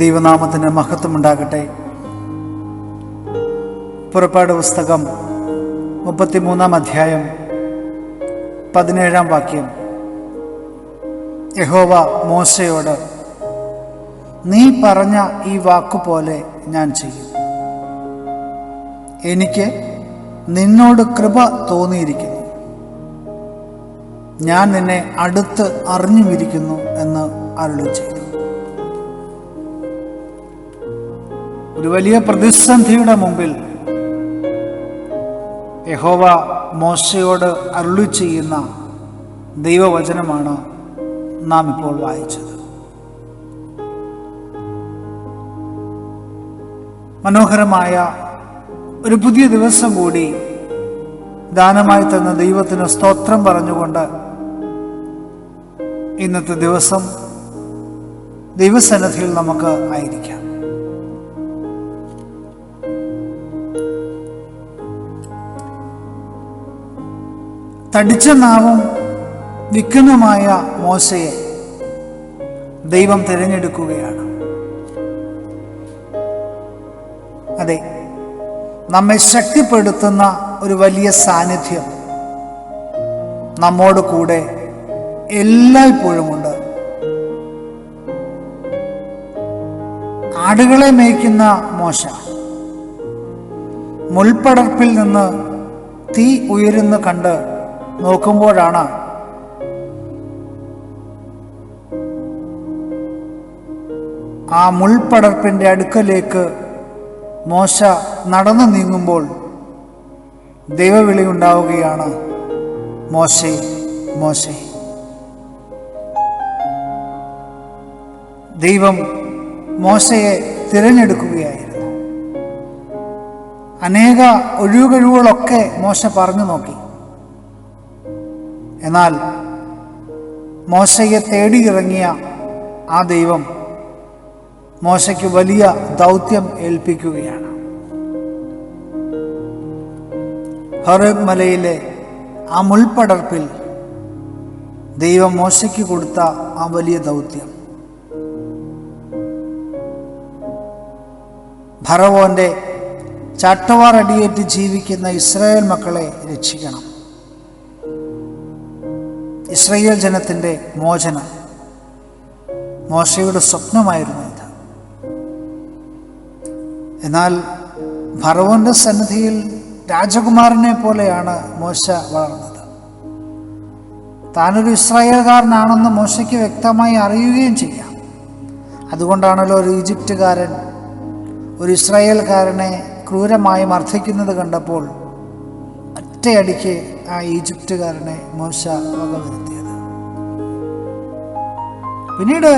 ദൈവനാമത്തിന് മഹത്വമുണ്ടാകട്ടെ. പുറപ്പാട് പുസ്തകം മുപ്പത്തിമൂന്നാം അധ്യായം പതിനേഴാം വാക്യം. യഹോവ മോശയോട് നീ പറഞ്ഞ ഈ വാക്കുപോലെ ഞാൻ ചെയ്യും. എനിക്ക് നിന്നോട് കൃപ തോന്നിയിരിക്കുന്നു. ഞാൻ നിന്നെ അടുത്ത് അറിഞ്ഞുമിരിക്കുന്നു എന്ന് അരുളി ഒരു വലിയ പ്രതിസന്ധിയുടെ മുമ്പിൽ യഹോവ മോശയോട് അരുളി ചെയ്യുന്ന ദൈവവചനമാണ് നാം ഇപ്പോൾ വായിച്ചത്. മനോഹരമായ ഒരു പുതിയ ദിവസം കൂടി ദാനമായി തന്ന ദൈവത്തിന് സ്തോത്രം പറഞ്ഞുകൊണ്ട് ഇന്നത്തെ ദിവസം ദൈവസന്നിധിയിൽ നമുക്ക് ആയിരിക്കാം. തടിച്ച നാവും വിഘ്നമായ മോശയെ ദൈവം തിരഞ്ഞെടുക്കുകയാണ്. അതെ നമ്മെ ശക്തിപ്പെടുത്തുന്ന ഒരു വലിയ സാന്നിധ്യം നമ്മോട് കൂടെ എല്ലായ്പ്പോഴുമുണ്ട് ആടുകളെ മേയ്ക്കുന്ന മോശ മുൾപ്പടർപ്പിൽ നിന്ന് തീ ഉയരുന്നു കണ്ട് നോക്കുമ്പോഴാണ് ആ മുൾപ്പടർപ്പിന്റെ അടുക്കലേക്ക് മോശ നടന്നു നീങ്ങുമ്പോൾ ദൈവവിളി ഉണ്ടാവുകയാണ് മോശെ മോശെ. ദൈവം മോശയെ തിരഞ്ഞെടുക്കുകയായിരുന്നു. അനേക ഒഴിവുകഴിവുകളൊക്കെ മോശ പറഞ്ഞു നോക്കി. എന്നാൽ മോശയെ തേടിയിറങ്ങിയ ആ ദൈവം മോശയ്ക്ക് വലിയ ദൗത്യം ഏൽപ്പിക്കുകയാണ്. ഹറബ് മലയിലെ ആ മുൾപ്പടർപ്പിൽ ദൈവം മോശയ്ക്ക് കൊടുത്ത ആ വലിയ ദൗത്യം. ഭറവോന്റെ ചട്ടവാർ അടിയേറ്റ് ജീവിക്കുന്ന ഇസ്രായേൽ മക്കളെ രക്ഷിക്കണം. ഇസ്രയേൽ ജനത്തിന്റെ മോചനം. മോശയുടെ സ്വപ്നമായിരുന്നു ഇത്. എന്നാൽ ഭറവോന്റെ സന്നിധിയിൽ രാജകുമാരനെ പോലെയാണ് മോശ വളർന്നത്. താനൊരു ഇസ്രായേൽകാരനാണെന്ന് മോശയ്ക്ക് വ്യക്തമായി അറിയുകയും ചെയ്യാം. അതുകൊണ്ടാണല്ലോ ഒരു ഈജിപ്തുകാരൻ ഒരു ഇസ്രായേൽക്കാരനെ ക്രൂരമായി മർദ്ദിക്കുന്നത് കണ്ടപ്പോൾ ഒറ്റയടിക്ക് ആ ഈജിപ്തുകാരനെ മോശ വകവരുത്തിയത് പിന്നീട്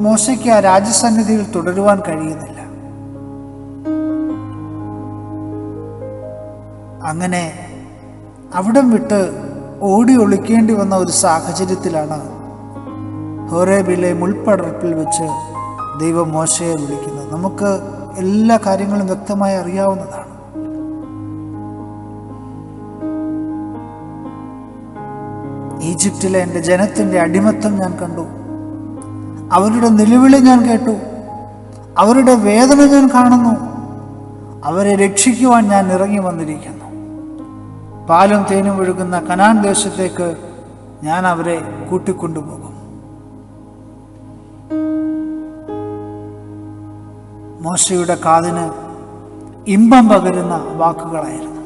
മോശയ്ക്ക് ആ രാജസന്നിധിയിൽ തുടരുവാൻ കഴിയുന്നില്ല. അങ്ങനെ അവിടം വിട്ട് ഓടി ഒളിക്കേണ്ടി വന്ന ഒരു സാഹചര്യത്തിലാണ് ഹോറേബിലെ മുൾപ്പടർപ്പിൽ വെച്ച് ദൈവം മോശയെ വിളിക്കുന്നത്. നമുക്ക് എല്ലാ കാര്യങ്ങളും വ്യക്തമായി അറിയാവുന്നതാണ്. ഈജിപ്തിലെ എന്റെ ജനത്തിന്റെ അടിമത്തം ഞാൻ കണ്ടു. അവരുടെ നിലവിളി ഞാൻ കേട്ടു. അവരുടെ വേദന ഞാൻ കാണുന്നു. അവരെ രക്ഷിക്കുവാൻ ഞാൻ ഇറങ്ങി വന്നിരിക്കുന്നു. പാലും തേനും ഒഴുകുന്ന കനാൻ ദേശത്തേക്ക് ഞാൻ അവരെ കൂട്ടിക്കൊണ്ടുപോകും. മോശയുടെ കാതിന് ഇമ്പം പകരുന്ന വാക്കുകളായിരുന്നു.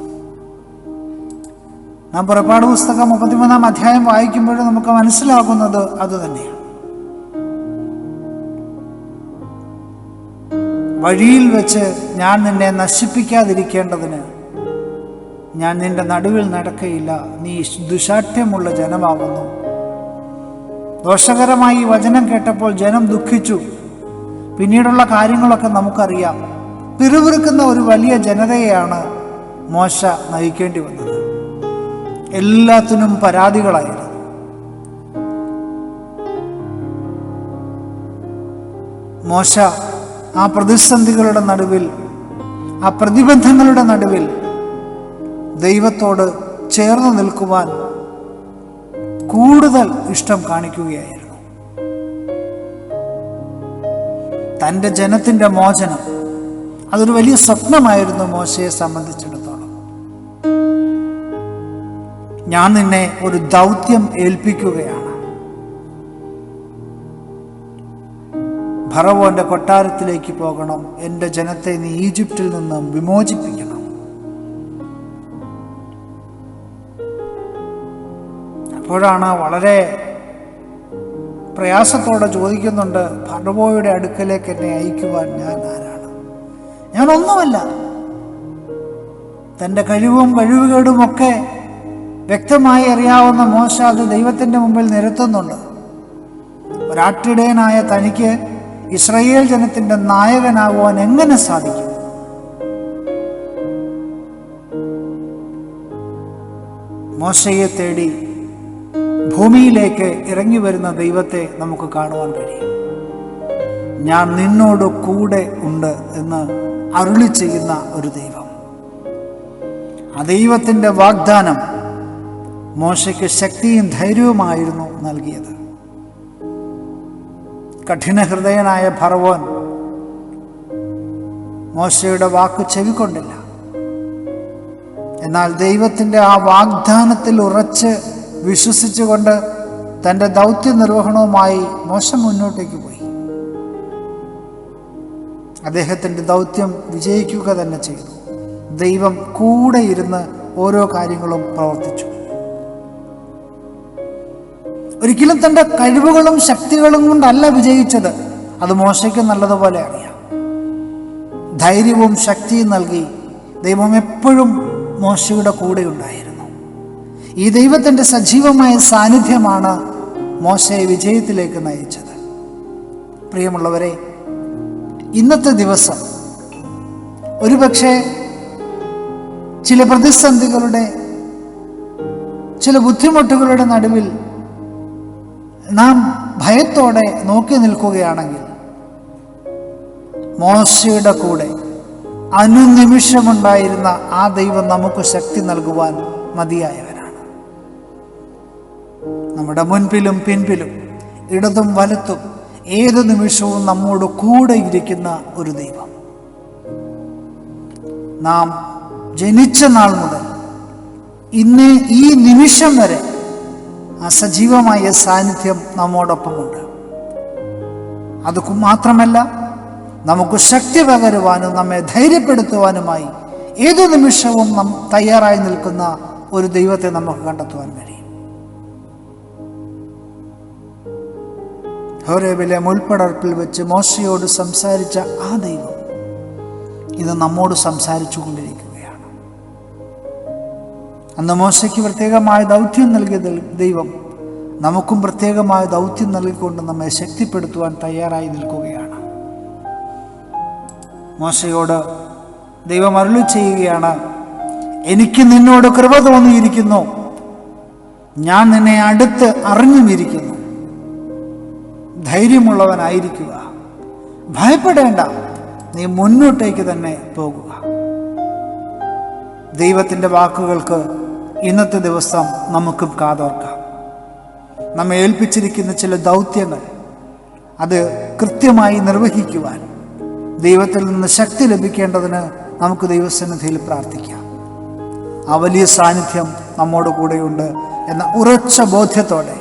നാം പുറപ്പാട് പുസ്തകം മുപ്പത്തിമൂന്നാം അധ്യായം വായിക്കുമ്പോൾ നമുക്ക് മനസ്സിലാകുന്നത് അതുതന്നെയാണ് വഴിയിൽ വെച്ച് ഞാൻ നിന്നെ നശിപ്പിക്കാതിരിക്കേണ്ടതിന് ഞാൻ നിന്റെ നടുവിൽ നടക്കയില്ല. നീ ദുശാഠ്യമുള്ള ജനമാകുന്നു ദോഷകരമായി ഈ വചനം കേട്ടപ്പോൾ ജനം ദുഃഖിച്ചു. പിന്നീടുള്ള കാര്യങ്ങളൊക്കെ നമുക്കറിയാം. പിറുവിറുക്കുന്ന ഒരു വലിയ ജനതയെയാണ് മോശ നയിക്കേണ്ടി വന്നത്. എല്ലാത്തിനും പരാതികളായിരുന്നു. മോശ ആ പ്രതിസന്ധികളുടെ നടുവിൽ ആ പ്രതിബന്ധങ്ങളുടെ നടുവിൽ ദൈവത്തോട് ചേർന്ന് നിൽക്കുവാൻ കൂടുതൽ ഇഷ്ടം കാണിക്കുകയായിരുന്നു. തന്റെ ജനത്തിന്റെ മോചനം അതൊരു വലിയ സ്വപ്നമായിരുന്നു മോശയെ സംബന്ധിച്ചിടത്തോളം. ഞാൻ നിന്നെ ഒരു ദൗത്യം ഏൽപ്പിക്കുകയാണ്. ഭറവോന്റെ കൊട്ടാരത്തിലേക്ക് പോകണം. എന്റെ ജനത്തെ നീ ഈജിപ്തിൽ നിന്നും വിമോചിപ്പിക്കണം. അപ്പോഴാണ് വളരെ പ്രയാസത്തോടെ ചോദിക്കുന്നുണ്ട് ഭർവോയുടെ അടുക്കലേക്ക് എന്നെ അയക്കുവാൻ ഞാൻ ആരാണ്? ഞാനൊന്നുമല്ല. തന്റെ കഴിവും കഴിവുകേടുമൊക്കെ വ്യക്തമായി അറിയാവുന്ന മോശ അത് ദൈവത്തിന്റെ മുമ്പിൽ നിരത്തുന്നുണ്ട്. ഒരാട്ടിടയനായ തനിക്ക് ഇസ്രയേൽ ജനത്തിന്റെ നായകനാകുവാൻ എങ്ങനെ സാധിക്കും? മോശയെ തേടി ഭൂമിയിലേക്ക് ഇറങ്ങി വരുന്ന ദൈവത്തെ നമുക്ക് കാണുവാൻ കഴിയും. ഞാൻ നിന്നോട് കൂടെ ഉണ്ട് എന്ന് അരുളി ചെയ്യുന്ന ഒരു ദൈവം. ആ ദൈവത്തിന്റെ വാഗ്ദാനം മോശയ്ക്ക് ശക്തിയും ധൈര്യവുമായിരുന്നു നൽകിയത്. കഠിനഹൃദയനായ ഭർവോൻ മോശയുടെ വാക്ക് ചെവിക്കൊണ്ടില്ല. എന്നാൽ ദൈവത്തിന്റെ ആ വാഗ്ദാനത്തിൽ ഉറച്ച് വിശ്വസിച്ചുകൊണ്ട് തന്റെ ദൗത്യ നിർവഹണവുമായി മോശം മുന്നോട്ടേക്ക് പോയി. അദ്ദേഹത്തിന്റെ ദൗത്യം വിജയിക്കുക തന്നെ ചെയ്തു. ദൈവം കൂടെ ഇരുന്ന് ഓരോ കാര്യങ്ങളും പ്രവർത്തിച്ചു. ഒരിക്കലും തന്റെ കഴിവുകളും ശക്തികളും കൊണ്ടല്ല വിജയിച്ചത്. അത് മോശയ്ക്ക് നല്ലതുപോലെ അറിയാം ധൈര്യവും ശക്തിയും നൽകി ദൈവം എപ്പോഴും മോശയുടെ കൂടെ ഉണ്ടായിരുന്നു. ഈ ദൈവത്തിന്റെ സജീവമായ സാന്നിധ്യമാണ് മോശയെ വിജയത്തിലേക്ക് നയിച്ചത്. പ്രിയമുള്ളവരെ ഇന്നത്തെ ദിവസം ഒരുപക്ഷെ ചില പ്രതിസന്ധികളുടെ ചില ബുദ്ധിമുട്ടുകളുടെ നടുവിൽ നാം ഭയത്തോടെ നോക്കി നിൽക്കുകയാണെങ്കിൽ മോശയുടെ കൂടെ അനുനിമിഷമുണ്ടായിരുന്ന ആ ദൈവം നമുക്ക് ശക്തി നൽകുവാൻ മതിയായവനാണ്. നമ്മുടെ മുൻപിലും പിൻപിലും ഇടതും വലത്തും ഏത് നിമിഷവും നമ്മോട് കൂടെ ഇരിക്കുന്ന ഒരു ദൈവം. നാം ജനിച്ച നാൾ മുതൽ ഇന്ന് ഈ നിമിഷം വരെ സജീവമായ സാന്നിധ്യം നമ്മോടൊപ്പമുണ്ട്. അത് മാത്രമല്ല നമുക്ക് ശക്തി പകരുവാനും നമ്മെ ധൈര്യപ്പെടുത്തുവാനുമായി ഏതു നിമിഷവും നാം തയ്യാറായി നിൽക്കുന്ന ഒരു ദൈവത്തെ നമുക്ക് കണ്ടെത്തുവാൻ കഴിയും. ഹോരേബിലെ മുൾപ്പടർപ്പിൽ വെച്ച് മോശയോട് സംസാരിച്ച ആ ദൈവം ഇത് നമ്മോട് സംസാരിച്ചു കൊണ്ടിരിക്കുകയാണ് അന്ന് മോശയ്ക്ക് പ്രത്യേകമായ ദൗത്യം നൽകിയ ദൈവം നമുക്കും പ്രത്യേകമായ ദൗത്യം നൽകിക്കൊണ്ട് നമ്മെ ശക്തിപ്പെടുത്തുവാൻ തയ്യാറായി നിൽക്കുകയാണ്. മോശയോട് ദൈവം അരുളി ചെയ്യുകയാണ് എനിക്ക് നിന്നോട് കൃപ തോന്നിയിരിക്കുന്നു. ഞാൻ നിന്നെ അടുത്ത് അറിഞ്ഞുമിരിക്കുന്നു. ധൈര്യമുള്ളവനായിരിക്കുക. ഭയപ്പെടേണ്ട. നീ മുന്നോട്ടേക്ക് തന്നെ പോകുക. ദൈവത്തിന്റെ വാക്കുകൾക്ക് ഇന്നത്തെ ദിവസം നമുക്കും കാതോർക്കാം. നമ്മെ ഏൽപ്പിച്ചിരിക്കുന്ന ചില ദൗത്യങ്ങൾ അത് കൃത്യമായി നിർവഹിക്കുവാൻ ദൈവത്തിൽ നിന്ന് ശക്തി ലഭിക്കേണ്ടതിന് നമുക്ക് ദൈവസന്നിധിയിൽ പ്രാർത്ഥിക്കാം. ആ വലിയ സാന്നിധ്യം നമ്മോട് കൂടെയുണ്ട് എന്ന ഉറച്ച ബോധ്യത്തോടെ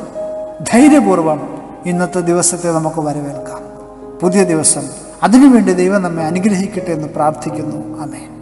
ധൈര്യപൂർവം ഇന്നത്തെ ദിവസത്തെ നമുക്ക് വരവേൽക്കാം. പുതിയ ദിവസം അതിനുവേണ്ടി ദൈവം നമ്മെ അനുഗ്രഹിക്കട്ടെ എന്ന് പ്രാർത്ഥിക്കുന്നു. അമേ